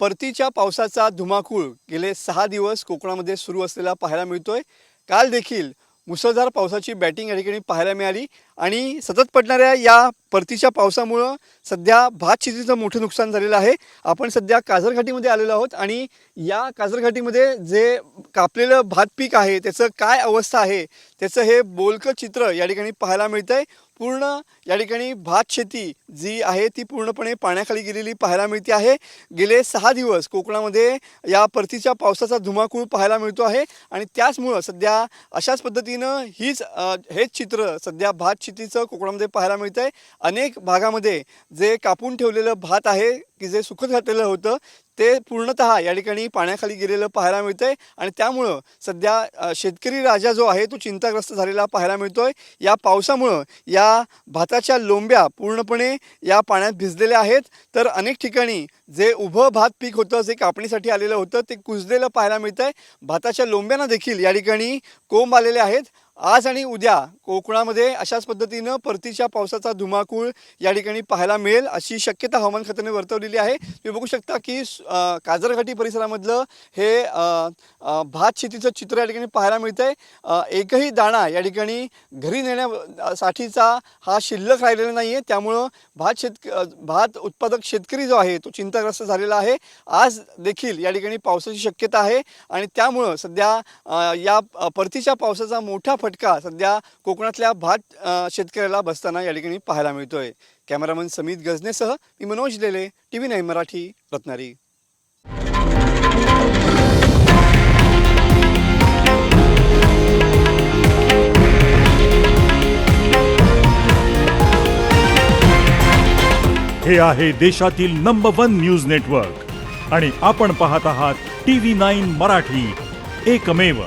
परतीच्या पावसाचा धुमाकूळ गेले सहा दिवस कोकणामध्ये सुरू असलेला पाहायला मिळतोय. काल देखील मुसळधार पावसाची बॅटिंग या ठिकाणी पाहायला मिळाली. आणि सतत पडणाऱ्या या परतीच्या पावसामुळं सध्या भात शेतीचं मोठं नुकसान झालेलं आहे. आपण सध्या काजरघाटीमध्ये आलेलो आहोत आणि या काजरघाटीमध्ये जे कापलेलं भात पीक आहे त्याचं काय अवस्था आहे त्याचं हे बोलकं चित्र या ठिकाणी पाहायला मिळतं आहे पूर्ण या ठिकाणी भात शेती जी आहे ती पूर्णपणे पाण्याखाली गेलेली पाहायला मिळते आहे. गेले सहा दिवस कोकणामध्ये या परतीच्या पावसाचा धुमाकूळ पाहायला मिळतो आहे आणि त्याचमुळं सध्या अशाच पद्धतीनं हीच हेच चित्र सध्या भात परिस्थितीचं कोकणामध्ये पाहायला मिळतं आहे अनेक भागामध्ये जे कापून ठेवलेलं भात आहे की जे सुकत घातलेलं होतं ते पूर्णतः या ठिकाणी पाण्याखाली गेलेलं पाहायला मिळतं आहे आणि त्यामुळं सध्या शेतकरी राजा जो आहे तो चिंताग्रस्त झालेला पाहायला मिळतोय. या पावसामुळं या भाताच्या लोंब्या पूर्णपणे या पाण्यात भिजलेल्या आहेत. तर अनेक ठिकाणी जे उभं भात पीक होतं जे कापणीसाठी आलेलं होतं ते कुजलेलं पाहायला मिळतं आहे भाताच्या लोंब्यांना देखील या ठिकाणी कोंब आलेले आहेत. आज आणि उद्या कोकणामध्ये अशाच पद्धतीनं परतीच्या पावसाचा धुमाकूळ या ठिकाणी पाहायला मिळेल अशी शक्यता हवामान खात्याने वर्तवलेली आहे. तुम्ही बघू शकता की काजरघाटी परिसरामधलं हे भात शेतीचं चित्र या ठिकाणी पाहायला मिळतं आहे एकही दाणा या ठिकाणी घरी नेण्यासाठीचा हा शिल्लक राहिलेला नाही आहे त्यामुळं भात शेतक भात उत्पादक शेतकरी जो आहे तो चिंताग्रस्त झालेला आहे. आज देखील या ठिकाणी पावसाची शक्यता आहे आणि त्यामुळं सध्या या परतीच्या पावसाचा मोठा फटका सध्या कोकणातल्या भात शेतकऱ्याला बसताना या ठिकाणी पाहायला मिळतोय. कॅमेरामन समित गजनेसह मी Manoj Lele T V nine Marathi रत्नारी. हे आहे देशातील नंबर वन न्यूज नेटवर्क आणि आपण पाहत आहात टी व्ही नाईन मराठी. एकमेव